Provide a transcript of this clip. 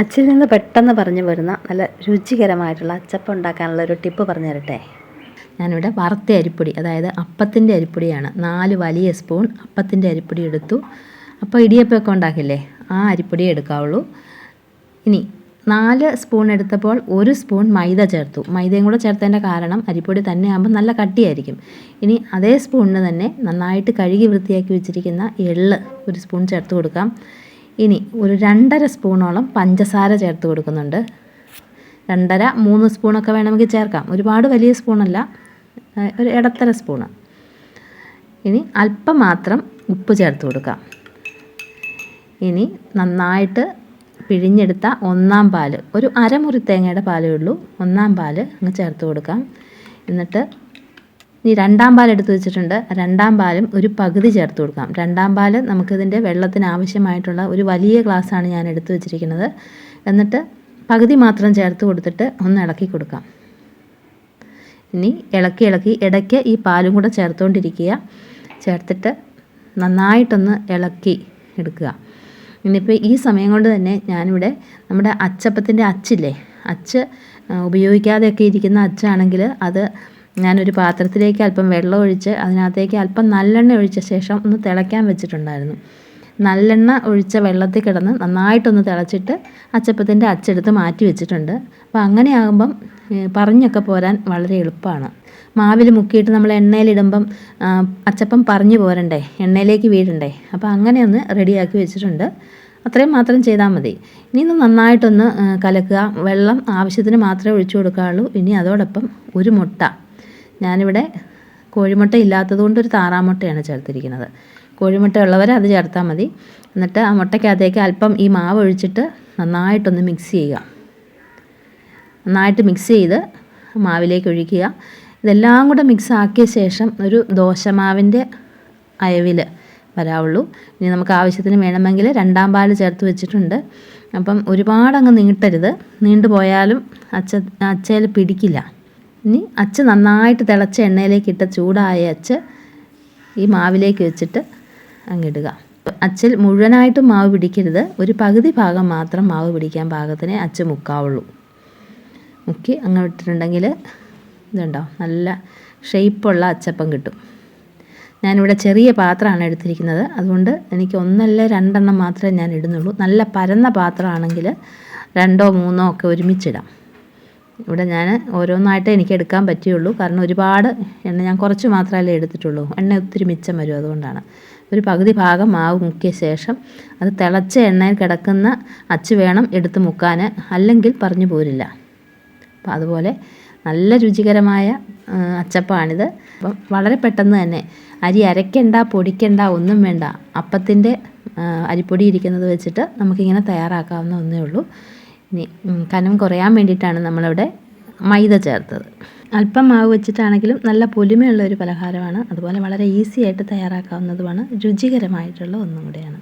അച്ചിൽ നിന്ന് പെട്ടെന്ന് പറഞ്ഞു വരുന്ന നല്ല രുചികരമായിട്ടുള്ള അച്ചപ്പം ഉണ്ടാക്കാനുള്ള ഒരു ടിപ്പ് പറഞ്ഞു തരട്ടെ? ഞാനിവിടെ വറുത്ത അരിപ്പൊടി അതായത് അപ്പത്തിന്റെ അരിപ്പൊടിയാണ്. നാല് വലിയ സ്പൂൺ അപ്പത്തിന്റെ അരിപ്പൊടി എടുത്തു. അപ്പോൾ ഇടിയപ്പമൊക്കെ ഉണ്ടാക്കില്ലേ? ആ അരിപ്പൊടി എടുക്കാവുള്ളൂ. ഇനി നാല് സ്പൂൺ എടുത്തപ്പോൾ ഒരു സ്പൂൺ മൈദ ചേർത്തു. മൈദയും കൂടെ ചേർത്തതിന്റെ കാരണം അരിപ്പൊടി തന്നെ ആകുമ്പോൾ നല്ല കട്ടിയായിരിക്കും. ഇനി അതേ സ്പൂണിന് തന്നെ നന്നായിട്ട് കഴുകി വൃത്തിയാക്കി വെച്ചിരിക്കുന്ന എള്ള് ഒരു സ്പൂൺ ചേർത്ത് കൊടുക്കാം. ഇനി ഒരു രണ്ടര സ്പൂണോളം പഞ്ചസാര ചേർത്ത് കൊടുക്കുന്നുണ്ട്. രണ്ടര മൂന്ന് സ്പൂണൊക്കെ വേണമെങ്കിൽ ചേർക്കാം. ഒരുപാട് വലിയ സ്പൂണല്ല ഒരു ഇടത്തര സ്പൂണ്. ഇനി അല്പം മാത്രം ഉപ്പ് ചേർത്ത് കൊടുക്കാം. ഇനി നന്നായിട്ട് പിഴിഞ്ഞെടുത്ത ഒന്നാം പാൽ ഒരു അരമുറി തേങ്ങയുടെ പാലേ ഉള്ളൂ. ഒന്നാം പാൽ അങ്ങ് ചേർത്ത് കൊടുക്കാം. എന്നിട്ട് ഇനി രണ്ടാം പാൽ എടുത്തു വെച്ചിട്ടുണ്ട്. രണ്ടാം പാലും ഒരു പകുതി ചേർത്ത് കൊടുക്കാം. രണ്ടാം പാൽ നമുക്കിതിന്റെ വെള്ളത്തിന് ആവശ്യമായിട്ടുള്ള ഒരു വലിയ ഗ്ലാസ്സാണ് ഞാൻ എടുത്തു വെച്ചിരിക്കുന്നത്. എന്നിട്ട് പകുതി മാത്രം ചേർത്ത് കൊടുത്തിട്ട് ഒന്ന് ഇളക്കി കൊടുക്കാം. ഇനി ഇളക്കി ഇളക്കി ഇടയ്ക്ക് ഈ പാലും കൂടെ ചേർത്തുകൊണ്ടിരിക്കുക ചേർത്തിട്ട് നന്നായിട്ടൊന്ന് ഇളക്കി എടുക്കുക. ഇനിയിപ്പോൾ ഈ സമയം കൊണ്ട് തന്നെ ഞാനിവിടെ നമ്മുടെ അച്ചപ്പത്തിന്റെ അച്ചില്ലേ? അച്ച് ഉപയോഗിക്കാതെയൊക്കെ ഇരിക്കുന്ന അച്ചാണെങ്കിൽ അത് ഞാനൊരു പാത്രത്തിലേക്ക് അല്പം വെള്ളം ഒഴിച്ച് അതിനകത്തേക്ക് അല്പം നല്ലെണ്ണ ഒഴിച്ച ശേഷം ഒന്ന് തിളയ്ക്കാൻ വെച്ചിട്ടുണ്ടായിരുന്നു. നല്ലെണ്ണ ഒഴിച്ച വെള്ളത്തിൽ കിടന്ന് നന്നായിട്ടൊന്ന് തിളച്ചിട്ട് അച്ചപ്പത്തിന്റെ അച്ചെടുത്ത് മാറ്റി വെച്ചിട്ടുണ്ട്. അപ്പോൾ അങ്ങനെയാകുമ്പം പറഞ്ഞൊക്കെ പോരാൻ വളരെ എളുപ്പമാണ്. മാവിൽ മുക്കിയിട്ട് നമ്മൾ എണ്ണയിലിടുമ്പം അച്ചപ്പം പറഞ്ഞു പോരണ്ടേ എണ്ണയിലേക്ക് വീഴണ്ടേ? അപ്പോൾ അങ്ങനെ ഒന്ന് റെഡിയാക്കി വെച്ചിട്ടുണ്ട്. അത്രയും മാത്രം ചെയ്താൽ മതി. ഇനി ഒന്ന് നന്നായിട്ടൊന്ന് കലക്കുക. വെള്ളം ആവശ്യത്തിന് മാത്രമേ ഒഴിച്ചു കൊടുക്കാവുള്ളൂ ഇനി അതോടൊപ്പം ഒരു മുട്ട. ഞാനിവിടെ കോഴിമുട്ട ഇല്ലാത്തതുകൊണ്ട് ഒരു താറാമുട്ടയാണ് ചേർത്തിരിക്കുന്നത്. കോഴിമുട്ട ഉള്ളവർ അത് ചേർത്താൽ മതി. എന്നിട്ട് ആ മുട്ടയ്ക്കകത്തേക്ക് അല്പം ഈ മാവ് ഒഴിച്ചിട്ട് നന്നായിട്ടൊന്ന് മിക്സ് ചെയ്യുക. നന്നായിട്ട് മിക്സ് ചെയ്ത് മാവിലേക്ക് ഒഴിക്കുക. ഇതെല്ലാം കൂടെ മിക്സ് ആക്കിയ ശേഷം ഒരു ദോശമാവിന്റെ അയവിൽ വരാവുള്ളൂ. ഇനി നമുക്ക് ആവശ്യത്തിന് വേണമെങ്കിൽ രണ്ടാം പാൽ ചേർത്ത് വെച്ചിട്ടുണ്ട്. അപ്പം ഒരുപാടങ്ങ് നീട്ടരുത്. നീണ്ടു പോയാലും അച്ച അച്ചയിൽ പിടിക്കില്ല. ഇനി അച്ച് നന്നായിട്ട് തിളച്ച എണ്ണയിലേക്ക് ഇട്ട ചൂടായ അച്ച് ഈ മാവിലേക്ക് വെച്ചിട്ട് അങ്ങിടുക. അച്ചിൽ മുഴുവനായിട്ടും മാവ് പിടിക്കരുത്. ഒരു പകുതി ഭാഗം മാത്രം മാവ് പിടിക്കാൻ പാകത്തിന് അച്ച് മുക്കാവുള്ളൂ. മുക്കി അങ്ങ് ഇട്ടിട്ടുണ്ടെങ്കിൽ ഇതുണ്ടോ? നല്ല ഷേപ്പുള്ള അച്ചപ്പം കിട്ടും. ഞാനിവിടെ ചെറിയ പാത്രമാണ് എടുത്തിരിക്കുന്നത്. അതുകൊണ്ട് എനിക്ക് ഒന്നല്ല രണ്ടെണ്ണം മാത്രമേ ഞാൻ ഇടുന്നുള്ളൂ. നല്ല പരന്ന പാത്രമാണെങ്കിൽ രണ്ടോ മൂന്നോ ഒക്കെ ഒരുമിച്ചിടാം. ഇവിടെ ഞാൻ ഓരോന്നായിട്ട് എനിക്ക് എടുക്കാൻ പറ്റുകയുള്ളൂ കാരണം ഒരുപാട് എണ്ണ ഞാൻ കുറച്ച് മാത്രമല്ലേ എടുത്തിട്ടുള്ളൂ. എണ്ണ ഒത്തിരി മിച്ചം വരും അതുകൊണ്ടാണ്. ഒരു പകുതി ഭാഗം മാവ് മുക്കിയ ശേഷം അത് തിളച്ച എണ്ണയിൽ കിടക്കുന്ന അച്ച് വേണം എടുത്ത് മുക്കാൻ. അല്ലെങ്കിൽ പറഞ്ഞു പോരില്ല. അപ്പം അതുപോലെ നല്ല രുചികരമായ അച്ചപ്പാണിത്. അപ്പം വളരെ പെട്ടെന്ന് തന്നെ അരി അരയ്ക്കണ്ട പൊടിക്കണ്ട ഒന്നും വേണ്ട. അപ്പത്തിന്റെ അരിപ്പൊടി ഇരിക്കുന്നത് വെച്ചിട്ട് നമുക്കിങ്ങനെ തയ്യാറാക്കാവുന്ന ഒന്നേ ഉള്ളൂ. കനം കുറയാൻ വേണ്ടിയിട്ടാണ് നമ്മളവിടെ മൈദ ചേർത്തത്. അല്പം മാവ് വെച്ചിട്ടാണെങ്കിലും നല്ല പൊലിമയുള്ള ഒരു പലഹാരമാണ്. അതുപോലെ വളരെ ഈസി ആയിട്ട് തയ്യാറാക്കാവുന്നതുമാണ്. രുചികരമായിട്ടുള്ള ഒന്നും കൂടെയാണ്.